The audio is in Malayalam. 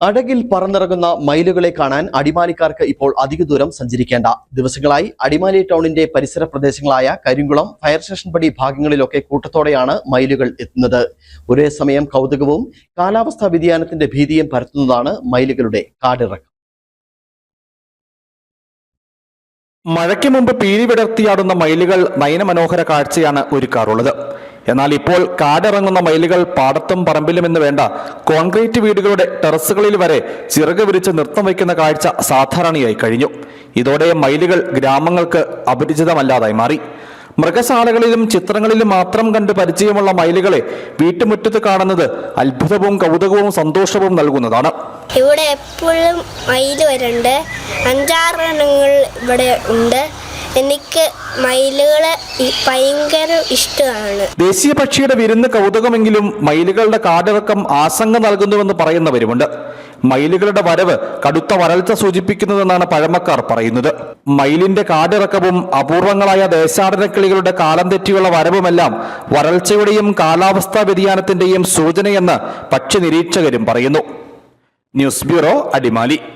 അടകിൽ പറന്നിറങ്ങുന്ന മയിലുകളെ കാണാൻ അടിമാലിക്കാർക്ക് ഇപ്പോൾ അധിക ദൂരം സഞ്ചരിക്കേണ്ട. ദിവസങ്ങളായി അടിമാലി ടൗണിന്റെ പരിസര പ്രദേശങ്ങളായ കരിങ്കുളം ഫയർ സ്റ്റേഷൻ പടി ഭാഗങ്ങളിലൊക്കെ കൂട്ടത്തോടെയാണ് മയിലുകൾ എത്തുന്നത്. ഒരേ സമയം കൗതുകവും കാലാവസ്ഥാ വ്യതിയാനത്തിന്റെ ഭീതിയും പരത്തുന്നതാണ് മയിലുകളുടെ കാടിറക്കം. മഴയ്ക്ക് മുമ്പ് പീലി വിടർത്തിയാടുന്ന മയിലുകൾ നയനമനോഹര കാഴ്ചയാണ് ഒരുക്കാറുള്ളത്. എന്നാൽ ഇപ്പോൾ കാടിറങ്ങുന്ന മയിലുകൾ പാടത്തും പറമ്പിലും എന്ന് വേണ്ട കോൺക്രീറ്റ് വീടുകളുടെ ടെറസുകളിൽ വരെ ചിറക് വിരിച്ച് നൃത്തം വയ്ക്കുന്ന കാഴ്ച സാധാരണയായി കഴിഞ്ഞു. ഇതോടെ മയിലുകൾ ഗ്രാമങ്ങൾക്ക് അപരിചിതമല്ലാതായി മാറി. മൃഗശാലകളിലും ചിത്രങ്ങളിലും മാത്രം കണ്ട് പരിചയമുള്ള മയിലുകളെ വീട്ടുമുറ്റത്ത് കാണുന്നത് അത്ഭുതവും കൗതുകവും സന്തോഷവും നൽകുന്നതാണ്. ഇവിടെ എപ്പോഴും മയിൽ വരുന്നുണ്ട്. അഞ്ചാറെണ്ണങ്ങൾ ഇവിടെ ഉണ്ട്. എനിക്ക് മയിലുകളെ ഭയങ്കര ഇഷ്ടമാണ്. ദേശീയ പക്ഷിയുടെ വിരുന്ന് കൗതുകമെങ്കിലും മയിലുകളുടെ കാടിറക്കം ആശങ്ക നൽകുന്നുവെന്ന് പറയുന്നവരുമുണ്ട്. മയിലുകളുടെ വരവ് കടുത്ത വരൾച്ച സൂചിപ്പിക്കുന്നതെന്നാണ് പഴമക്കാർ പറയുന്നത്. മയിലിന്റെ കാടിറക്കവും അപൂർവങ്ങളായ ദേശാടനക്കിളികളുടെ കാലം തെറ്റിയുള്ള വരവുമെല്ലാം വരൾച്ചയുടെയും കാലാവസ്ഥാ വ്യതിയാനത്തിന്റെയും സൂചനയെന്ന് പക്ഷി നിരീക്ഷകരും പറയുന്നു. News bureau Adimali.